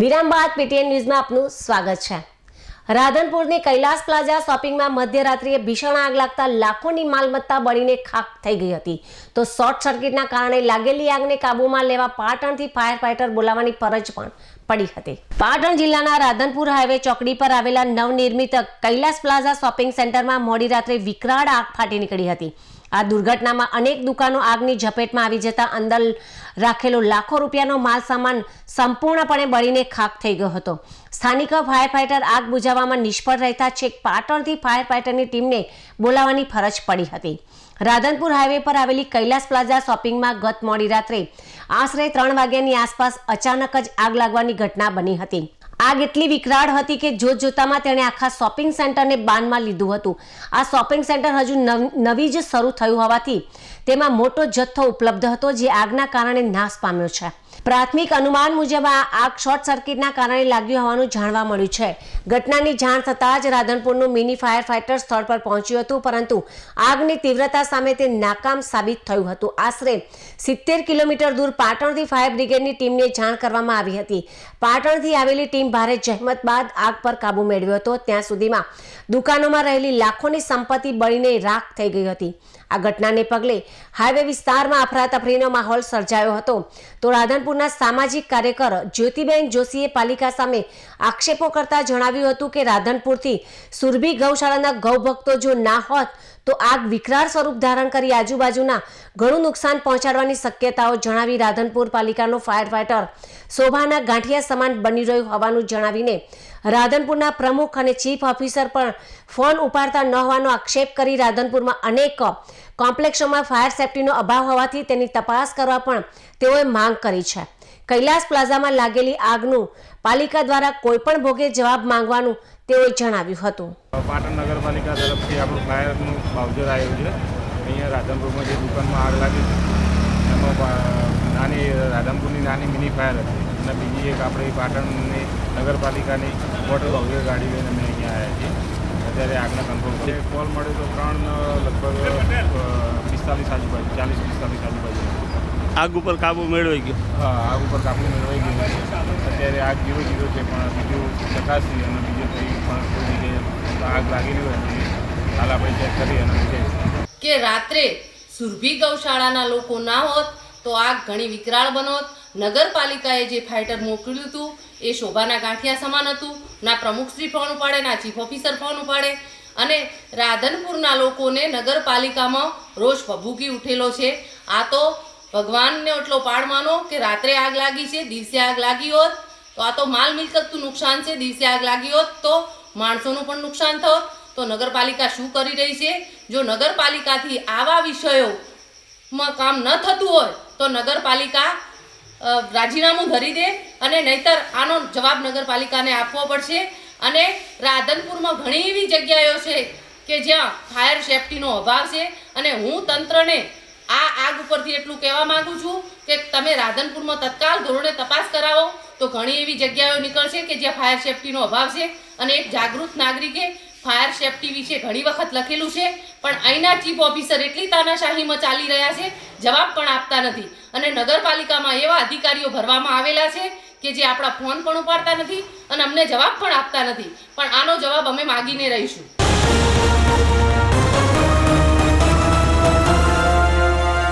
વિરામ બાદ પીટીએન ન્યૂઝમાં આપનું સ્વાગત છે. રાધનપુરની કૈલાસ પ્લાઝા શોપિંગમાં મધ્યરાત્રિએ ભીષણ આગ લાગતા લાખોની માલમત્તા બળીને ખાક થઈ ગઈ હતી. તો શોર્ટ સર્કિટના કારણે લાગેલી આગને કાબૂમાં લેવા પાટણથી ફાયર ફાઈટર બોલાવવાની ફરજ પણ પડી હતી. પાટણ જિલ્લાના રાધનપુર હાઈવે ચોકડી પર આવેલા નવનિર્મિત કૈલાસ પ્લાઝા શોપિંગ સેન્ટરમાં મોડી રાત્રે વિકરાળ આગ ફાટી નીકળી હતી. આ દુર્ઘટનામાં અનેક દુકાનો આગની ઝપેટમાં આવી જતા અંદર રાખેલો લાખો રૂપિયાનો માલ સામાન સંપૂર્ણપણે બળીને ખાક થઈ ગયો હતો. સ્થાનિક ફાયર ફાઈટર આગ બુઝાવવામાં નિષ્ફળ રહેતા છેક પાટણથી ફાયર ફાઈટરની ટીમને બોલાવવાની ફરજ પડી હતી. રાધનપુર હાઈવે પર આવેલી કૈલાસ પ્લાઝા શોપિંગમાં ગત મોડી રાત્રે આશરે ત્રણ વાગ્યાની આસપાસ અચાનક જ આગ લાગવાની ઘટના બની હતી. આગ એટલી વિકરાળ હતી કે જોત જોતામાં તેણે આખા શોપિંગ સેન્ટરને બાનમાં લીધું હતું. આ શોપિંગ સેન્ટર હજુ નવ- જ શરૂ થયું હોવાથી તેમાં મોટો જથ્થો ઉપલબ્ધ હતો જે આગના કારણે નાશ પામ્યો છે. પ્રાથમિક અનુમાન મુજબ આ આગ શોર્ટ સર્કિટના કારણે લાગ્યું હોવાનું જાણવા મળ્યું છે. ઘટનાની જાણ થતાં જ રાધનપુરનું મિની ફાયર ફાઈટર સ્થળ પર પહોંચ્યું હતું, પરંતુ આગની તીવ્રતા સામે તે નાકામ સાબિત થયું હતું. આશરે સિત્તેર કિલોમીટર દૂર પાટણથી ફાયર બ્રિગેડની ટીમને જાણ કરવામાં આવી હતી. પાટણથી આવેલી ટીમ ભારે જહેમત બાદ આગ પર કાબુ મેળવ્યો હતો. ત્યાં સુધીમાં દુકાનોમાં રહેલી લાખોની સંપત્તિ બળીને રાખ થઈ ગઈ હતી. આ ઘટનાને પગલે હાઈવે વિસ્તારમાં અફરાતફરીનો માહોલ સર્જાયો હતો. તો રાધનપુરના સામાજિક કાર્યકર જ્યોતિબેન જોશીએ પાલિકા સામે આક્ષેપો કરતા જણાવ્યું હતું કે રાધનપુરથી સુરભી ગૌશાળાના ગૌભક્તો જો ના હોત તો આગ વિકરાળ સ્વરૂપ ધારણ કરી આજુબાજુના ઘણું નુકસાન પહોંચાડવાની શક્યતાઓ જણાવી રાધનપુર પાલિકાનો ફાયર ફાઈટર શોભાના ગાંઠિયા સમાન બની રહ્યું હોવાનું જણાવીને રાધનપુરના પ્રમુખ અને ચીફ ઓફિસર પણ ફોન ઉપાડતા ન હોવાનો આક્ષેપ કરી રાધનપુરમાં અનેક કોમ્પ્લેક્ષોમાં ફાયર સેફટીનો અભાવ હોવાથી તેની તપાસ કરવા પણ તેઓએ માંગ કરી છે. કૈલાસ પ્લાઝામાં લાગેલી આગનું પાલિકા દ્વારા કોઈપણ ભોગે જવાબ માંગવાનું તેઓએ જણાવ્યું હતું. પાટણ નગરપાલિકા તરફથી આપણું ફાયરનું બાઉચર આવ્યું છે. અહીંયા રાધનપુરમાં જે દુકાનમાં આગ લાગી એમાં નાની રાધનપુરની નાની મિની ફાયર હતી. અને બીજી એક આપણી પાટણની નગરપાલિકાની વોટર બાઉચર ગાડી લઈને અમે અહીંયા આવ્યા છીએ. અત્યારે આગને કંટ્રોલ છે કોલ મળ્યો તો ત્રણ લગભગ પિસ્તાલીસ આજુબાજુ ચાલીસ પિસ્તાલીસ આજુબાજુ. આગ ઉપર કાબુ મેળવાઈ ગયો? હા આગ ઉપર કાબુ મેળવાઈ ગયું અત્યારે આગ જીરો જીરો છે પણ બીજું ચકાસી અને બીજું કંઈ પણ કોઈ જગ્યાએ આગ લાગેલી હોય હાલ આપણે ચેક કરી અને કે રાત્રે સુરભી ગૌશાળાના લોકો ના હોત તો આગ ઘણી વિકરાળ બનોત નગરપાલિકાએ જે ફાઇટર મોકલ્યું હતું એ શોભાના ગાંઠિયા સમાન હતું, ના પ્રમુખશ્રી ફોન ઉપાડે, ના ચીફ ઓફિસર ફોન ઉપાડે. અને રાધનપુરના લોકોને નગરપાલિકામાં રોષ ભભૂકી ઉઠેલો છે. આ તો ભગવાનને એટલો પાડ માનો કે રાત્રે આગ લાગી છે, દિવસે આગ લાગી હોત, તો આ તો માલ મિલકતનું નુકસાન છે, દિવસે આગ લાગી હોત, તો માણસોનું પણ નુકસાન થોત. તો નગરપાલિકા શું કરી રહી છે? જો નગરપાલિકાથી આવા વિષયોમાં કામ ન થતું હોય, તો નગરપાલિકા રાજીનામું ધરી દે અને નહીતર આનો જવાબ નગરપાલિકાને આપવો પડશે. અને રાધનપુરમાં ઘણી એવી જગ્યાઓ છે કે જ્યાં ફાયર સેફટીનો અભાવ છે. અને હું તંત્રને આ આગ ઉપરથી એટલું કહેવા માંગુ છું કે તમે રાધનપુરમાં તત્કાલ ધોરણે તપાસ કરાવો. તો ઘણી એવી જગ્યાઓ નીકળશે કે જ્યાં ફાયર સેફટીનો અભાવ છે. અને એક જાગૃત નાગરિકે ફાયર સેફટી વિશે ઘણી વખત લખેલું છે, પણ અહીંના ચીફ ઓફિસર એટલી તાનાશાહીમાં ચાલી રહ્યા છે, જવાબ પણ આપતા નથી. અને નગરપાલિકામાં એવા અધિકારીઓ ભરવામાં આવેલા છે કે જે આપણા ફોન પણ ઉપાડતા નથી અને અમને જવાબ પણ આપતા નથી. પણ આનો જવાબ અમે માગીને રહીશું.